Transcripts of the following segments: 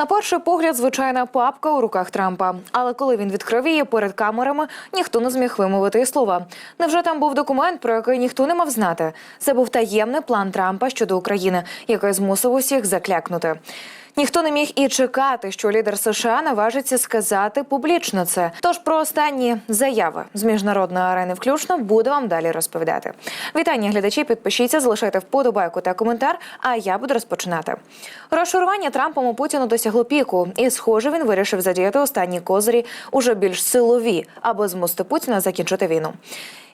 На перший погляд, звичайна папка у руках Трампа. Але коли він відкрив перед камерами, ніхто не зміг вимовити і слова. Невже там був документ, про який ніхто не мав знати? Це був таємний план Трампа щодо України, який змусив усіх заклякнути. Ніхто не міг і чекати, що лідер США наважиться сказати публічно це. Тож про останні заяви з міжнародної арени включно буду вам далі розповідати. Вітання глядачі, підпишіться, залишайте вподобайку та коментар. А я буду розпочинати. Розшарування Трампом у Путіну досягло піку, і схоже, він вирішив задіяти останні козирі уже більш силові, аби змусити Путіна закінчити війну.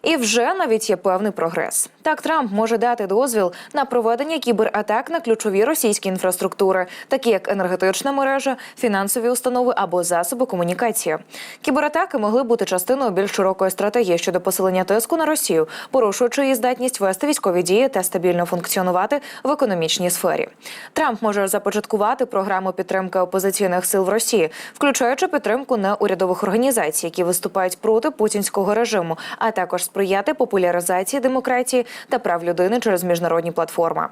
І вже навіть є певний прогрес. Так Трамп може дати дозвіл на проведення кібератак на ключові російські інфраструктури, такі як енергетична мережа, фінансові установи або засоби комунікації. Кібератаки могли бути частиною більш широкої стратегії щодо посилення тиску на Росію, порушуючи її здатність вести військові дії та стабільно функціонувати в економічній сфері. Трамп може започаткувати програму підтримки опозиційних сил в Росії, включаючи підтримку неурядових організацій, які виступають проти путінського режиму, а також сприяти популяризації демократії та прав людини через міжнародні платформи.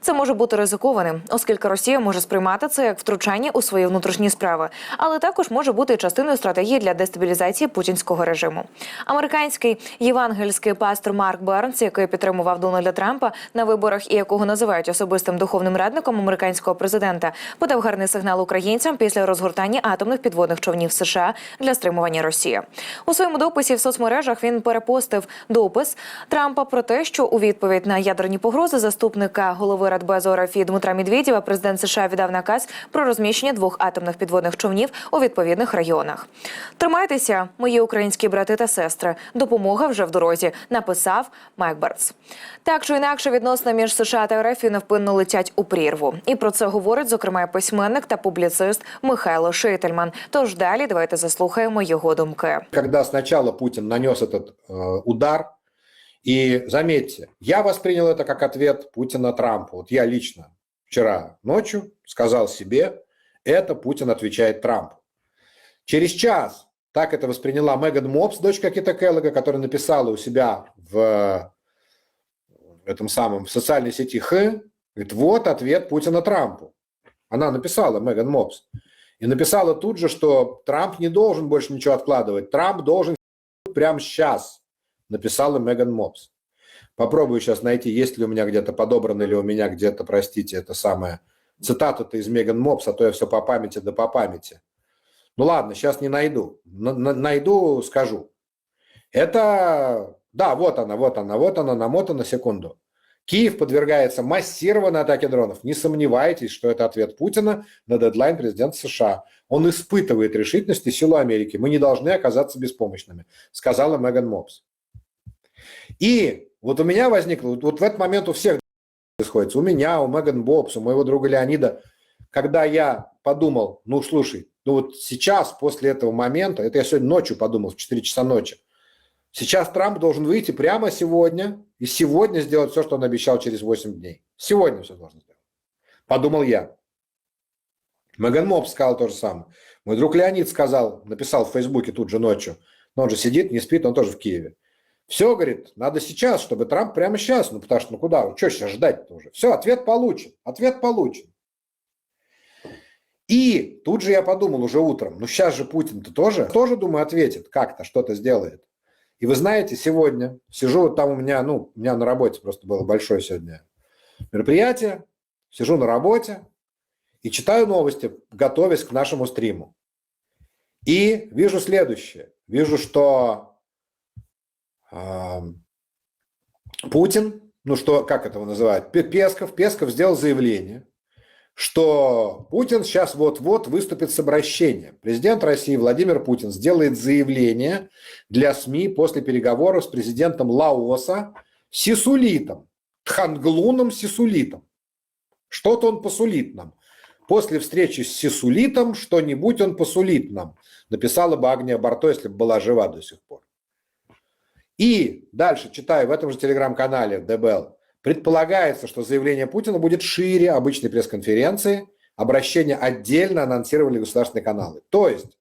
Це може бути ризикованим, оскільки Росія може сприймати це як втручання у свої внутрішні справи, але також може бути частиною стратегії для дестабілізації путінського режиму. Американський євангельський пастор Марк Бернс, який підтримував Дональда Трампа на виборах і якого називають особистим духовним радником американського президента, подав гарний сигнал українцям після розгортання атомних підводних човнів США для стримування Росії. У своєму дописі в соцмережах він перепостив допис Трампа про те, що у відповідь на ядерні погрози заступника голови Радбезу РФ Дмитра Медведєва президент США віддав наказ про розміщення двох атомних підводних човнів у відповідних районах. Тримайтеся, мої українські брати та сестри. Допомога вже в дорозі. Написав Майк Берц. Так чи інакше, відносини між США та РФ невпинно летять у прірву. І про це говорить зокрема письменник та публіцист Михайло Шительман. Тож далі давайте заслухаємо його думки. когда сначала Путин нанес этот э, удар, и заметьте, я воспринял это как ответ Путина Трампу. Вот я лично вчера ночью сказал себе, это Путин отвечает Трампу. Через час так это восприняла Меган Мопс, дочка Кита Келлога, которая написала у себя в этом самом в социальной сети Х, говорит, вот ответ Путина Трампу. Она написала, Меган Мопс. И написала тут же, что Трамп не должен больше ничего откладывать. Трамп должен прямо сейчас, написала Меган Мопс. Попробую сейчас найти, есть ли у меня где-то подобрано или у меня где-то, простите, это самое цитата-то из Меган Мопс, а то я все по памяти да по памяти. Ну ладно, сейчас не найду. Найду, скажу. Это, да, вот она, вот она, вот она, намотана, секунду. Киев подвергается массированной атаке дронов. Не сомневайтесь, что это ответ Путина на дедлайн президента США. Он испытывает решительность и силу Америки. Мы не должны оказаться беспомощными, сказала Меган Мопс. И вот у меня возникло, вот, в этот момент у всех происходит, у меня, у Меган Бобс, у моего друга Леонида, когда я подумал, ну слушай, ну вот сейчас, после этого момента, это я сегодня ночью подумал, в 4 часа ночи, сейчас Трамп должен выйти прямо сегодня и сегодня сделать все, что он обещал через 8 дней. Сегодня все должен сделать. Подумал я. Меган Мопс сказал то же самое. Мой друг Леонид сказал, написал в Фейсбуке тут же ночью, но он же сидит, не спит, он тоже в Киеве. Все, говорит, надо сейчас, чтобы Трамп прямо сейчас, ну потому что, ну куда, что сейчас ждать-то уже? Все, ответ получен, ответ получен. И тут же я подумал уже утром, ну сейчас же Путин-то тоже, тоже, думаю, ответит, как-то что-то сделает. И вы знаете, сегодня сижу вот там у меня, ну, у меня на работе просто было большое сегодня мероприятие, сижу на работе и читаю новости, готовясь к нашему стриму. И вижу следующее. Вижу, что Путин, ну что, как это его называют, Пе- Песков, Песков сделал заявление, что Путин сейчас вот-вот выступит с обращением. Президент России Владимир Путин сделает заявление для СМИ после переговоров с президентом Лаоса Сисулитом, Тханглуном Сисулитом. Что-то он посулит нам. После встречи с Сисулитом что-нибудь он посулит нам. Написала бы Агния Барто, если бы была жива до сих пор. И дальше читаю в этом же телеграм-канале ДБЛ. Предполагается, что заявление Путина будет шире обычной пресс-конференции. Обращение отдельно анонсировали государственные каналы. То есть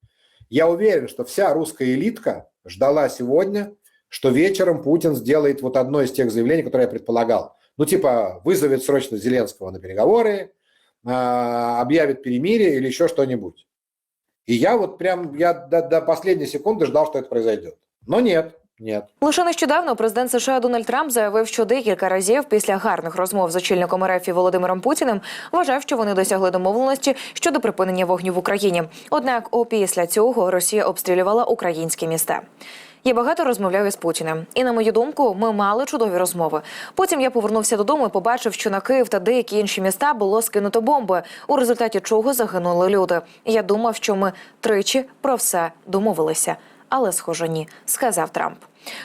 я уверен, что вся русская элитка ждала сегодня, что вечером Путин сделает вот одно из тех заявлений, которые я предполагал. Ну, типа, вызовет срочно Зеленского на переговоры, а, объявит перемирие или еще что-нибудь. И я вот прям, я до, до последней секунды ждал, что это произойдет. Но нет, нет. Лише нещодавно президент США Дональд Трамп заявив, що декілька разів після гарних розмов з очільником РФ Володимиром Путіним вважав, що вони досягли домовленості щодо припинення вогню в Україні. Однак, опісля цього Росія обстрілювала українські міста. Я багато розмовляв із Путіним, і на мою думку, ми мали чудові розмови. Потім я повернувся додому і побачив, що на Київ та деякі інші міста було скинуто бомби, у результаті чого загинули люди. Я думав, що ми тричі про все домовилися, але схоже, ні, сказав Трамп.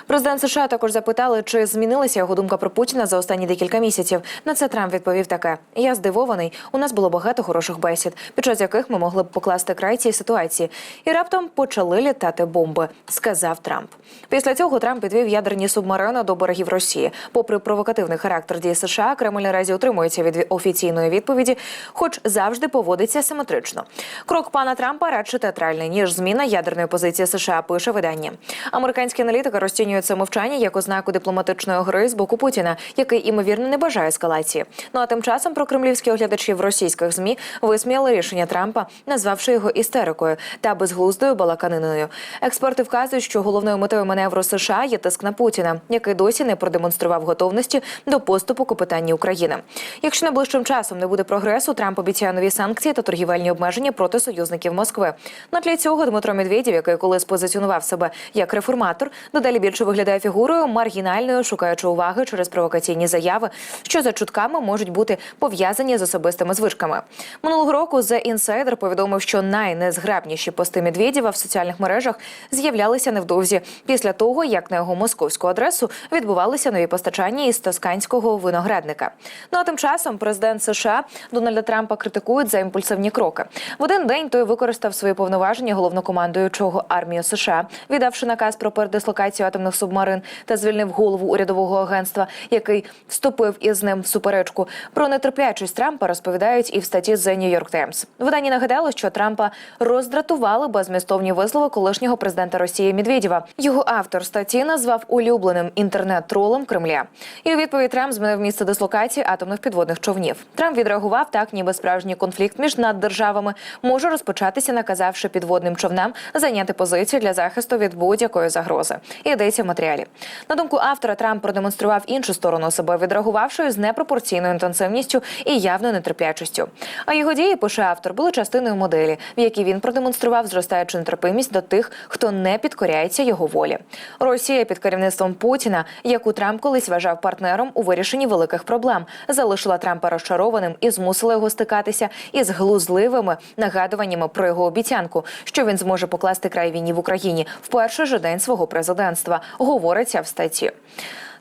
Президент США також запитали, чи змінилася його думка про Путіна за останні декілька місяців. На це Трамп відповів таке: Я здивований. У нас було багато хороших бесід, під час яких ми могли б покласти край цій ситуації. І раптом почали літати бомби, сказав Трамп. Після цього Трамп підвів ядерні субмарини до берегів Росії. Попри провокативний характер дій США, Кремль наразі утримується від офіційної відповіді, хоч завжди поводиться симетрично. Крок пана Трампа радше театральний ніж зміна ядерної позиції США. Пише видання. Американські аналітики розцінюють це мовчання як ознаку дипломатичної гри з боку Путіна, який імовірно не бажає ескалації. Ну а тим часом прокремлівські оглядачі в російських змі висміяли рішення Трампа, назвавши його істерикою та безглуздою балаканиною. Експерти вказують, що головною метою маневру США є тиск на Путіна, який досі не продемонстрував готовності до поступу у питанні України. Якщо найближчим часом не буде прогресу, Трамп обіцяє нові санкції та торгівельні обмеження проти союзників Москви. На тлі цього Дмитро Медведєв, який колись позиціонував себе як реформатор, дедалі більше виглядає фігурою маргінальною, шукаючи уваги через провокаційні заяви, що за чутками можуть бути пов'язані з особистими звичками. Минулого року The Insider повідомив, що найнезграбніші пости Медведєва в соціальних мережах з'являлися невдовзі після того, як на його московську адресу відбувалися нові постачання із тосканського виноградника. Ну а тим часом президент США Дональда Трампа критикують за імпульсивні кроки. В один день той використав свої повноваження головнокомандуючого армії США, віддавши наказ про передислокацію атомних субмарин та звільнив голову урядового агентства, який вступив із ним в суперечку. Про нетерплячість Трампа розповідають і в статті The New York Times. Видання нагадало, що Трампа роздратували безмістовні вислови колишнього президента Росії Медведєва. Його автор статті назвав улюбленим інтернет-тролом Кремля. І у відповідь Трамп змінив місце дислокації атомних підводних човнів. Трамп відреагував так, ніби справжній конфлікт між наддержавами може розпочатися, наказавши підводним човнам зайняти позицію для захисту від будь-якої загрози. І йдеться в матеріалі. На думку автора, Трамп продемонстрував іншу сторону себе, відреагувавши з непропорційною інтенсивністю і явною нетерплячістю. А його дії, пише автор, були частиною моделі, в якій він продемонстрував зростаючу нетерпимість до тих, хто не підкоряється його волі. Росія під керівництвом Путіна, яку Трамп колись вважав партнером у вирішенні великих проблем, залишила Трампа розчарованим і змусила його стикатися із глузливими нагадуваннями про його обіцянку, що він зможе покласти край війні в Україні в перший же день свого президентства. Говориться в статті.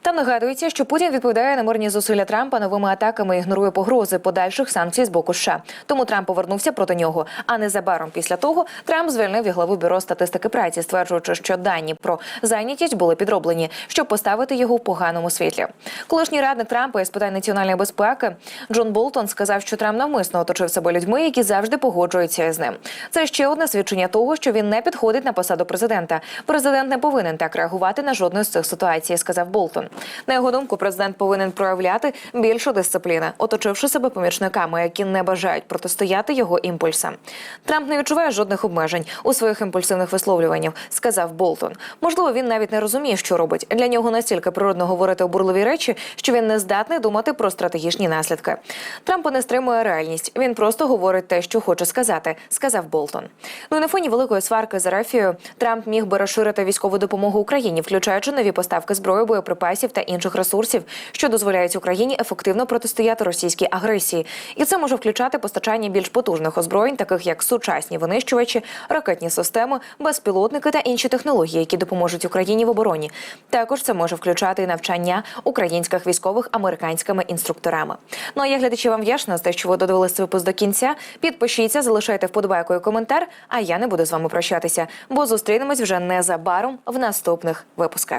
Там нагадується, що Путін відповідає на мирні зусилля Трампа новими атаками ігнорує погрози подальших санкцій з боку США. Тому Трамп повернувся проти нього. А незабаром після того Трамп звільнив і главу бюро статистики праці, стверджуючи, що дані про зайнятість були підроблені, щоб поставити його в поганому світлі. Колишній радник Трампа із питань національної безпеки Джон Болтон сказав, що Трамп навмисно оточив себе людьми, які завжди погоджуються з ним. Це ще одне свідчення того, що він не підходить на посаду президента. Президент не повинен так реагувати на жодну з цих ситуацій, сказав Болтон. На його думку, президент повинен проявляти більшу дисципліну, оточивши себе помічниками, які не бажають протистояти його імпульсам. Трамп не відчуває жодних обмежень у своїх імпульсивних висловлюваннях, сказав Болтон. Можливо, він навіть не розуміє, що робить. Для нього настільки природно говорити обурливі речі, що він не здатний думати про стратегічні наслідки. Трампа не стримує реальність. Він просто говорить те, що хоче сказати, сказав Болтон. Ну і на фоні великої сварки з Арафією Трамп міг би розширити військову допомогу Україні, включаючи нові поставки зброї, боєприпасів та інших ресурсів, що дозволяють Україні ефективно протистояти російській агресії. І це може включати постачання більш потужних озброєнь, таких як сучасні винищувачі, ракетні системи, безпілотники та інші технології, які допоможуть Україні в обороні. Також це може включати і навчання українських військових американськими інструкторами. Ну а я глядачі вам вдячна за те, що ви додивилися випуск до кінця. Підпишіться, залишайте вподобайку і коментар. А я не буду з вами прощатися, бо зустрінемось вже незабаром в наступних випусках.